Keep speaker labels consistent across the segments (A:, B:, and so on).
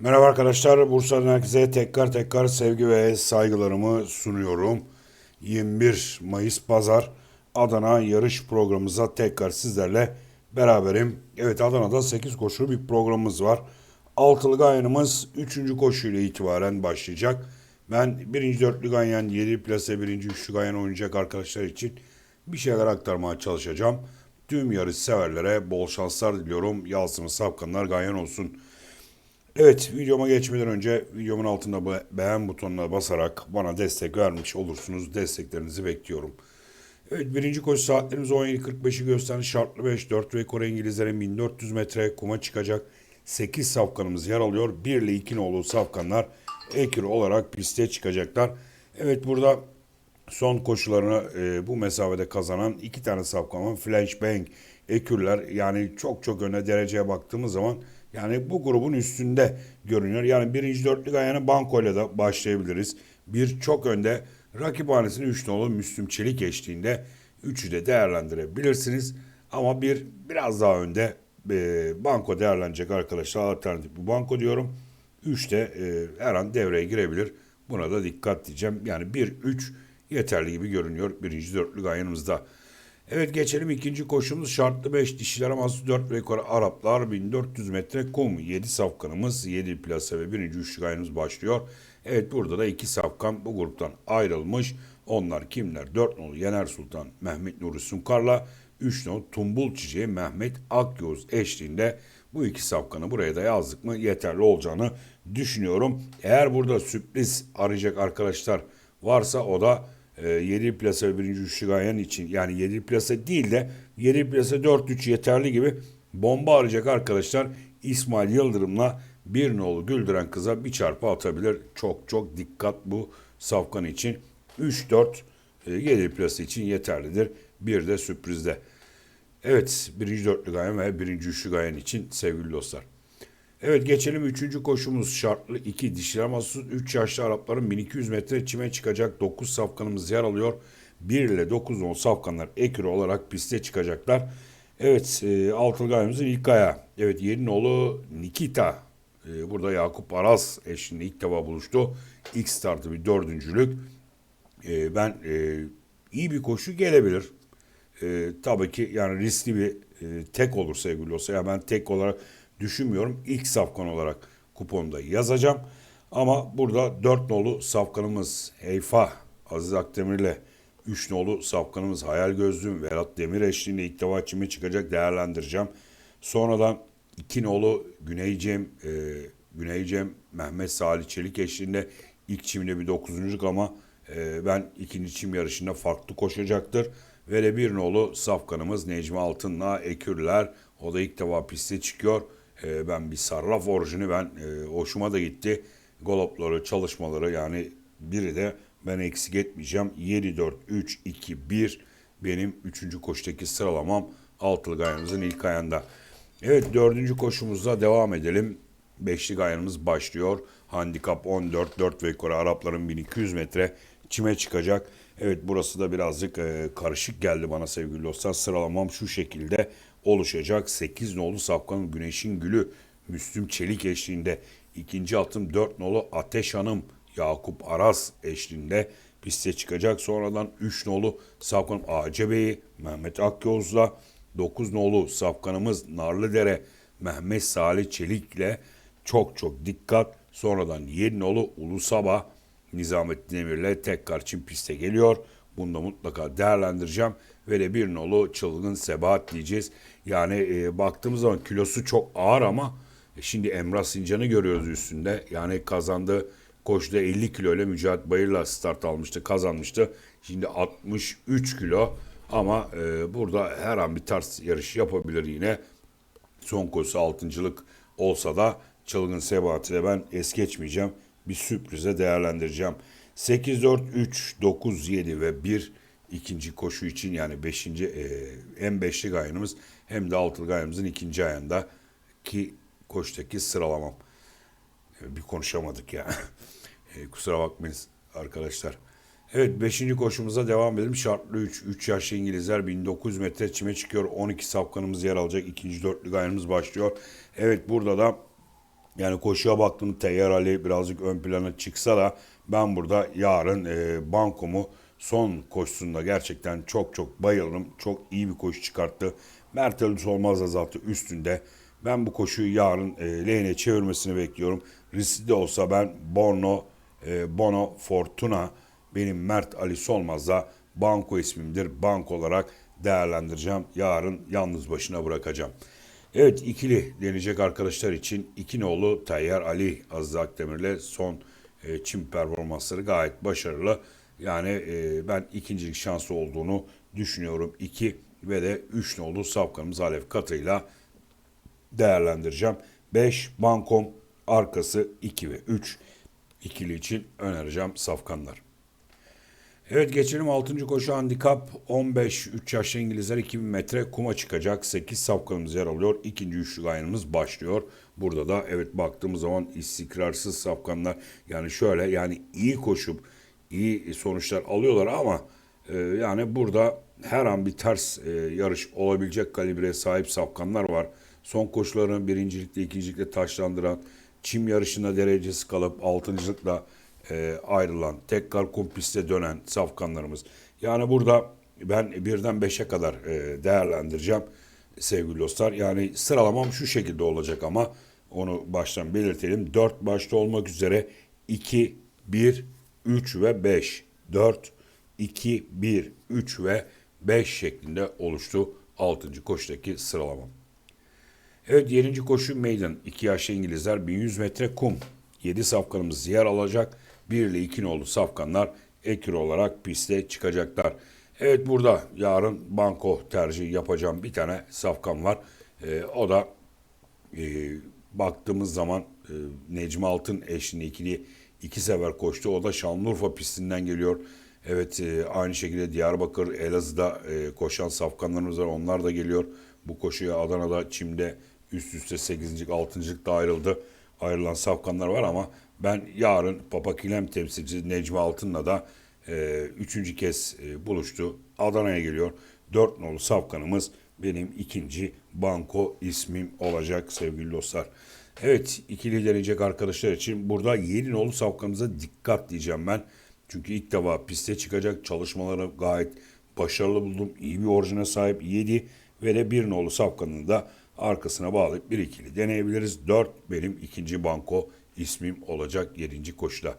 A: Merhaba arkadaşlar. Bursa'dan herkese tekrar tekrar sevgi ve saygılarımı sunuyorum. 21 Mayıs Pazar Adana yarış programımıza tekrar sizlerle beraberim. Evet Adana'da 8 koşulu bir programımız var. Altılı gayanımız 3. koşuyla itibaren başlayacak. Ben 1. dörtlü gayan, 7 plase 1. üçlü gayan oynayacak arkadaşlar için bir şeyler aktarmaya çalışacağım. Tüm yarış severlere bol şanslar diliyorum. Yalsınız safkanlar gayan olsun. Evet videoma geçmeden önce videomun altında be- beğen butonuna basarak bana destek vermiş olursunuz. Desteklerinizi bekliyorum. Evet birinci koşu saatlerimiz 17.45'i gösteren şartlı 5 4 ve Kore İngilizlerin 1400 metre kuma çıkacak 8 safkanımız yer alıyor. 1 ile 2 nolu safkanlar ekür olarak piste çıkacaklar. Evet burada son koşularını e, bu mesafede kazanan iki tane safkanın Flashbang ekürler yani çok çok öne dereceye baktığımız zaman yani bu grubun üstünde görünüyor. Yani birinci dörtlük ayağını bankoyla da başlayabiliriz. Bir çok önde rakiphanesini 3 nolu Müslüm Çelik eşliğinde üçü de değerlendirebilirsiniz. Ama bir biraz daha önde e, banko değerlenecek arkadaşlar. Alternatif bir banko diyorum. 3 de e, her an devreye girebilir. Buna da dikkat diyeceğim. Yani 1-3 yeterli gibi görünüyor birinci dörtlük ayağımızda. Evet geçelim ikinci koşumuz şartlı 5 dişiler aması 4 ve yukarı Araplar 1400 metre kum 7 safkanımız 7 plase ve birinci üçlük ayağımız başlıyor. Evet burada da iki safkan bu gruptan ayrılmış. Onlar kimler? 4 nolu Yener Sultan Mehmet Nuri Sunkar'la 3 nolu Tumbul Çiçeği Mehmet Akyavuz eşliğinde bu iki safkanı buraya da yazdık mı yeterli olacağını düşünüyorum. Eğer burada sürpriz arayacak arkadaşlar varsa o da e, 7 plase ve birinci üçlü gayen için yani 7 plase değil de 7 plase 4-3 yeterli gibi bomba arayacak arkadaşlar İsmail Yıldırım'la bir nolu güldüren kıza bir çarpı atabilir. Çok çok dikkat bu safkan için. 3-4 e, 7 plase için yeterlidir. Bir de sürprizde. Evet birinci dörtlü gayen ve birinci üçlü gayen için sevgili dostlar. Evet geçelim üçüncü koşumuz şartlı 2 dişli amasız 3 yaşlı Arapların 1200 metre çime çıkacak 9 safkanımız yer alıyor. 1 ile 9 10 safkanlar ekürü olarak piste çıkacaklar. Evet e, altılı gayemizin ilk ayağı. Evet Yerinoğlu Nikita. E, burada Yakup Aras eşliğinde ilk defa buluştu. İlk startı bir dördüncülük. E, ben e, iyi bir koşu gelebilir. E, tabii ki yani riskli bir e, tek olur sevgili olsa. Ya ben tek olarak düşünmüyorum. İlk safkan olarak kuponda yazacağım. Ama burada 4 nolu safkanımız Heyfa Aziz Akdemir'le 3 nolu safkanımız Hayal Gözlüm Vedat Demir eşliğinde ilk defa çime çıkacak değerlendireceğim. Sonradan 2 nolu Güney Cem, e, Güney Cem Mehmet Salih Çelik eşliğinde ilk çimde bir dokuzunculuk ama e, ben ikinci çim yarışında farklı koşacaktır. Ve de bir nolu safkanımız Necmi Altın'la Ekürler. O da ilk defa piste çıkıyor. E, ben bir sarraf orijini ben e, hoşuma da gitti. Golopları, çalışmaları yani biri de ben eksik etmeyeceğim. 7-4-3-2-1 benim üçüncü koştaki sıralamam altılı gayamızın ilk ayağında. Evet dördüncü koşumuzda devam edelim. Beşli gayanımız başlıyor. Handikap 14, 4 ve yukarı Arapların 1200 metre çime çıkacak. Evet burası da birazcık e, karışık geldi bana sevgili dostlar. Sıralamam şu şekilde oluşacak. 8 nolu Safkan'ın Güneşin Gülü Müslüm Çelik eşliğinde. ikinci atım 4 nolu Ateş Hanım Yakup Aras eşliğinde piste çıkacak. Sonradan 3 nolu Safkan Acebe'yi Mehmet Akyoz'la 9 nolu Safkanımız Narlıdere Mehmet Salih Çelik'le çok çok dikkat. Sonradan 7 nolu Ulusaba Nizamettin Demir'le tekrar çim piste geliyor. Bunu da mutlaka değerlendireceğim. De bir nolu çılgın sebat diyeceğiz. Yani e, baktığımız zaman kilosu çok ağır ama e, şimdi Emrah Sincan'ı görüyoruz üstünde. Yani kazandı koşuda 50 kilo ile Mücahit Bayır'la start almıştı, kazanmıştı. Şimdi 63 kilo ama e, burada her an bir tarz yarış yapabilir yine. Son koşusu altıncılık olsa da çılgın sebati de ben es geçmeyeceğim. Bir sürprize değerlendireceğim. 8, 4, 3, 9, 7 ve 1 ikinci koşu için yani 5. E, hem 5'lik ayağımız hem de 6'lık ayağımızın ikinci ayağında ki koştaki sıralamam. E, bir konuşamadık ya. E, kusura bakmayın arkadaşlar. Evet 5. koşumuza devam edelim. Şartlı 3. 3 yaşlı İngilizler 1900 metre çime çıkıyor. 12 safkanımız yer alacak. İkinci dörtlük ayağımız başlıyor. Evet burada da Yani koşuya baktığımda Teyyar Ali birazcık ön plana çıksa da ben burada yarın e, bankomu son koşusunda gerçekten çok çok bayılırım. Çok iyi bir koşu çıkarttı. Mert Ali Solmaz da zaten üstünde. Ben bu koşuyu yarın e, lehine çevirmesini bekliyorum. Riskli de olsa ben Bono, e, Bono Fortuna benim Mert Ali Solmaz'da banko ismimdir. Bank olarak değerlendireceğim. Yarın yalnız başına bırakacağım. Evet ikili deneyecek arkadaşlar için iki nolu Tayyar Ali Aziz Akdemir'le son e, çim performansları gayet başarılı. Yani e, ben ikincilik şansı olduğunu düşünüyorum. 2 ve de 3 nolu Safkanımız Alev Katı'yla değerlendireceğim. 5 Bankom arkası 2 ve 3 ikili için önereceğim safkanlar. Evet geçelim 6. koşu handikap 15 3 yaşlı İngilizler 2000 metre kuma çıkacak. 8 safkanımız yer alıyor. İkinci üçlü gayrımız başlıyor. Burada da evet baktığımız zaman istikrarsız safkanlar yani şöyle yani iyi koşup iyi sonuçlar alıyorlar ama e, yani burada her an bir ters e, yarış olabilecek kalibreye sahip safkanlar var. Son koşularını birincilikle ikincilikle taşlandıran çim yarışında derecesi kalıp altıncılıkla e, ayrılan, tekrar kompiste dönen safkanlarımız. Yani burada ben birden beşe kadar e, değerlendireceğim sevgili dostlar. Yani sıralamam şu şekilde olacak ama onu baştan belirtelim. 4 başta olmak üzere 2, 1, 3 ve 5. 4, 2, 1, 3 ve 5 şeklinde oluştu 6. koşudaki sıralamam. Evet 7. koşu meydan. 2 yaşlı İngilizler 1100 metre kum. 7 safkanımız yer alacak. 1 ile 2 nolu safkanlar ekür olarak piste çıkacaklar. Evet burada yarın banko tercihi yapacağım bir tane safkan var. Ee, o da e, baktığımız zaman e, Necmi Altın eşliğinde ikili iki sefer koştu. O da Şanlıurfa pistinden geliyor. Evet e, aynı şekilde Diyarbakır, Elazığ'da e, koşan safkanlarımız var. Onlar da geliyor. Bu koşuya Adana'da, Çim'de üst üste 8. 6. da ayrıldı. Ayrılan safkanlar var ama ben yarın Papakilem temsilcisi Necmi Altın'la da e, üçüncü kez e, buluştu. Adana'ya geliyor. Dört nolu safkanımız benim ikinci banko ismim olacak sevgili dostlar. Evet ikili deneyecek arkadaşlar için burada yedi nolu safkanımıza dikkat diyeceğim ben. Çünkü ilk defa piste çıkacak çalışmaları gayet başarılı buldum. İyi bir orijine sahip 7 ve de bir nolu safkanını da arkasına bağlayıp bir ikili deneyebiliriz. 4 benim ikinci banko ismim olacak 7. koşuda.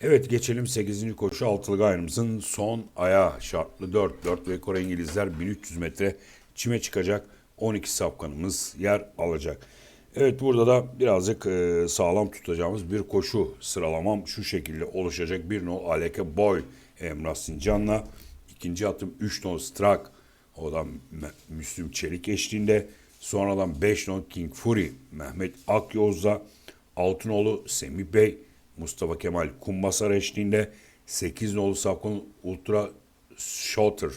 A: Evet geçelim 8. koşu altılı gayrımızın son ayağı şartlı 4. 4 ve Kore İngilizler 1300 metre çime çıkacak 12 safkanımız yer alacak. Evet burada da birazcık e, sağlam tutacağımız bir koşu sıralamam şu şekilde oluşacak. Bir no Aleke Boy Emrah Sincan'la. İkinci atım 3 no Strak. O da Müslüm Çelik eşliğinde. Sonradan 5 no King Fury Mehmet Akyoz'la. Altınoğlu Semih Bey Mustafa Kemal Kumbasar eşliğinde. 8 nolu Safkan Ultra Shooter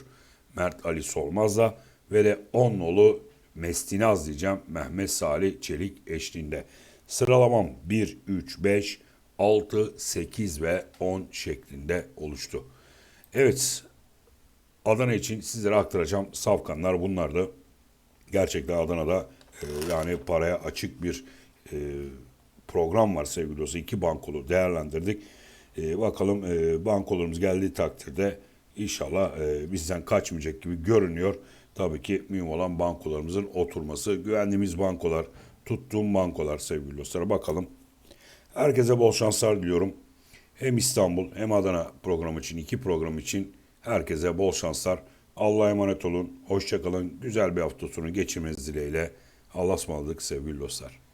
A: Mert Ali Solmaz'la. Ve de 10 nolu Mestinaz diyeceğim Mehmet Salih Çelik eşliğinde. Sıralamam 1, 3, 5, 6, 8 ve 10 şeklinde oluştu. Evet Adana için sizlere aktaracağım safkanlar bunlardı. Gerçekten Adana'da e, yani paraya açık bir e, program var sevgili dostlar. İki bankolu değerlendirdik. E, bakalım e, bankolarımız geldiği takdirde inşallah e, bizden kaçmayacak gibi görünüyor. Tabii ki mühim olan bankolarımızın oturması. Güvendiğimiz bankolar, tuttuğum bankolar sevgili dostlar. Bakalım. Herkese bol şanslar diliyorum. Hem İstanbul hem Adana programı için, iki program için herkese bol şanslar. Allah'a emanet olun. Hoşçakalın. Güzel bir hafta sonu geçirmeniz dileğiyle. Allah'a ısmarladık sevgili dostlar.